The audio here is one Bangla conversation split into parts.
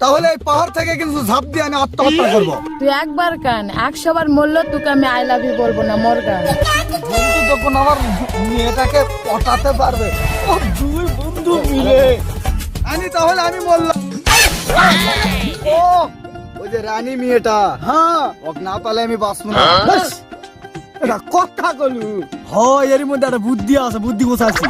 তাহলে এই পাহাড় থেকে কিন্তু ঝাঁপ দিয়ে আমি আত্মহত্যা করব। তুই একবার কান একশো বার মরলো তোকে আমি আই লাভ ইউ বলব না মোর গান বন্ধু যখন আমার মেয়েটাকে পটাতে পারবে ও দুই বন্ধু মিলে। আমি তাহলে আমি বললাম ও ওই যে রানী মেয়েটা। হ্যাঁ ওক না পালে আমি বাঁচবো না। এটা কথা কলু। হয় এর মধ্যে একটা বুদ্ধি আছে বুদ্ধি গোছাচ্ছি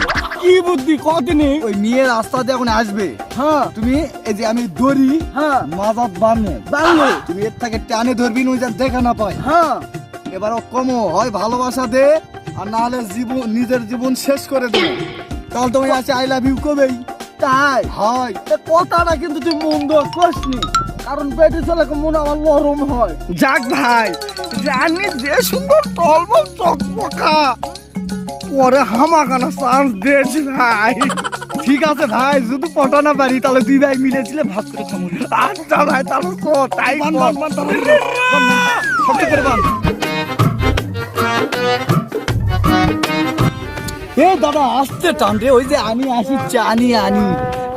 কি বুদ্ধি? কদিনে ওই মেয়ের রাস্তা দিয়ে এখন আসবে। হ্যাঁ। তুমি এই যে আমি দড়ি হ্যাঁ। মাজাত বামে বাংলো তুমি এর থেকে টানে ধরবি ওই যে দেখা না পাই। হ্যাঁ। এবার ও কমো হয় ভালোবাসা দে আর না হলে জীবন নিজের জীবন শেষ করে দেবে তাহলে তুমি আছে আই লাভ ইউ কবেই? তাই? হয়। কথাটা কিন্তু তুই মন্দ করিসনি। কারণ পেটে চলে মন আমার নরম হয়। যাক ভাই জানি যে সুন্দর টলমল চকমকা পরে হামাকানা চান্স দিয়েছি ভাই। ঠিক আছে ভাই যদি পটা না পারি তাহলে দুই ভাই মিলেছিলে ভাত করে খাব আচ্ছা ভাই তাহলে কো তাই শক্ত করে বান। এ দাদা আসতে টান রে ওই যে আমি আসি জানি আনি।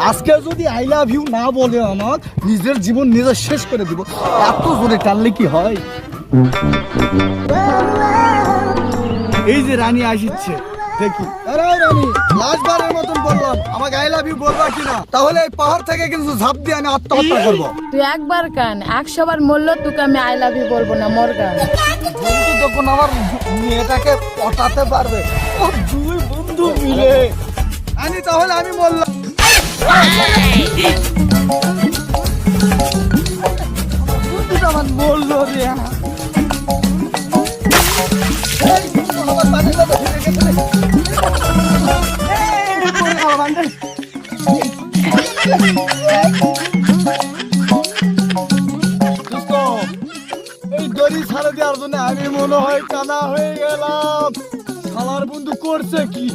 আজকে যদি আই লাভ ইউ না বলে আমার নিজের জীবন নিজে শেষ করে দিব। এত জোরে টানলে কি হয়? এই যে রানী আসিচ্ছে দেখি। আরে রানী লাস্টবারের মতন বললাম আমাকে আই লাভ ইউ বলবা কিনা? তাহলে এই পাহাড় থেকে কিন্তু ঝাঁপ দিয়ে আমি আত্মহত্যা করব। তুই একবার কান একশো বার তোকে আমি আই লাভ ইউ বলব না মোর গান বন্ধু যখন আমার মেয়েটাকে পটাতে পারবে দুই বন্ধু মিলে। আমি তাহলে আমি বললাম বন্ধুটা আমার বলল রে। এই ছাড়া দেওয়ার জন্য আমি মনে হয় কানা হয়ে গেলাম। শালার বন্ধু করছে কি?